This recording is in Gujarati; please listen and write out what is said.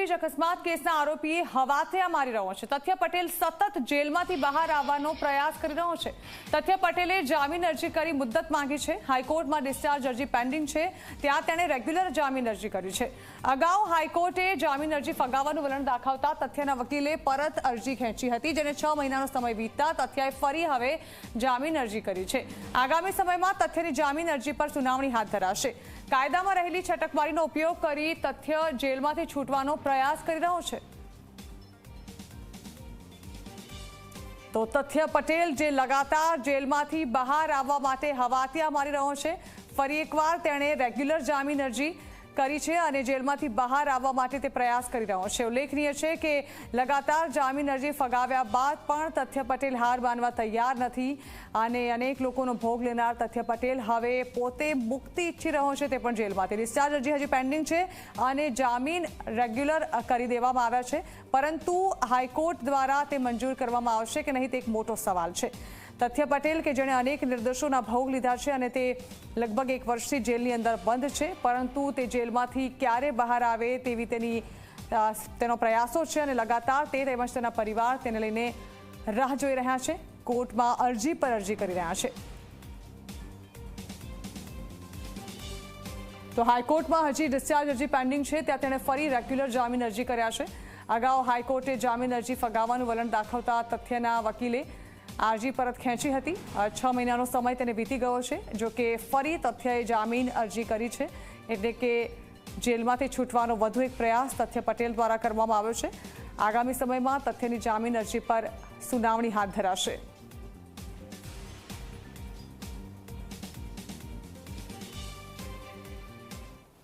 બ્રિજ અકસ્માત કેસના આરોપીએ હવાથિયા મારી રહ્યો છે. તથ્ય પટેલ સતત જેલમાંથી બહાર આવવાનો પ્રયાસ કરી રહ્યો છે. તથ્ય પટેલે જામીન અરજી કરી મુદ્દત માંગી છે. હાઈકોર્ટમાં ડિસ્ચાર્જ અરજી પેન્ડિંગ છે. ત્યાં તેણે રેગ્યુલર જામીન અરજી કરી છે. અગાઉ હાઈકોર્ટે જામીન અરજી ફગાવવાનું વલણ દાખવતા તથ્યના વકીલે પરત અરજી ખેંચી હતી, જેને છ મહિનાનો સમય વીતતા તથ્યએ ફરી હવે જામીન અરજી કરી છે. આગામી સમયમાં તથ્યની જામીન અરજી પર સુનાવણી હાથ ધરાશે. કાયદામાં રહેલી છટકમારીનો ઉપયોગ કરી તથ્ય જેલમાંથી છૂટવાનો પ્રયાસ કરી રહ્યો છે. તો તથ્ય પટેલ જે લગાતાર જેલમાંથી બહાર આવવા માટે હવાતિયા મારી રહ્યો છે. ફરી એકવાર તેણે રેગ્યુલર જામીન અરજી કરી છે અને જેલમાંથી બહાર આવવા માટે તે પ્રયાસ કરી રહ્યો છે. ઉલ્લેખનીય છે કે લગાતાર જામીન અરજી ફગાવ્યા બાદ પણ તથ્ય પટેલ હાર માનવા તૈયાર નથી અને અનેક લોકોનો ભોગ લેનાર તથ્ય પટેલ હવે પોતે મુક્તિ ઈચ્છી રહ્યો છે તે પણ જેલમાંથી. ડિસ્ચાર્જ અરજી હજી પેન્ડિંગ છે અને જામીન રેગ્યુલર કરી દેવામાં આવ્યા છે. પરંતુ હાઈકોર્ટ દ્વારા તે મંજૂર કરવામાં આવશે કે નહીં તે એક મોટો સવાલ છે. તથ્ય પટેલ કે જેણે અનેક નિર્દોષોના ભોગ લીધા છે અને તે લગભગ એક વર્ષથી જેલની અંદર બંધ છે, પરંતુ તે જેલમાંથી ક્યારે બહાર આવે તેવી તેની તેનો પ્રયાસો છે અને લગાતાર તે તેમજ તેના પરિવાર તેને લઈને રાહ જોઈ રહ્યા છે, કોર્ટમાં અરજી પર અરજી કરી રહ્યા છે. તો હાઈકોર્ટમાં હજી ડિસ્ચાર્જ અરજી પેન્ડિંગ છે, ત્યાં તેણે ફરી રેગ્યુલર જામીન અરજી કર્યા છે. અગાઉ હાઈકોર્ટે જામીન અરજી ફગાવવાનું વલણ દાખવતા તથ્યના વકીલે અરજી પરત ખેંચી હતી. છ મહિનાનો સમય તેને વીતી ગયો છે. જો કે ફરી તથ્યએ જામીન અરજી કરી છે. એટલે કે જેલમાંથી છૂટવાનો વધુ એક પ્રયાસ તથ્ય પટેલ દ્વારા કરવામાં આવ્યો છે. આગામી સમયમાં તથ્યની જામીન અરજી પર સુનાવણી હાથ ધરાશે.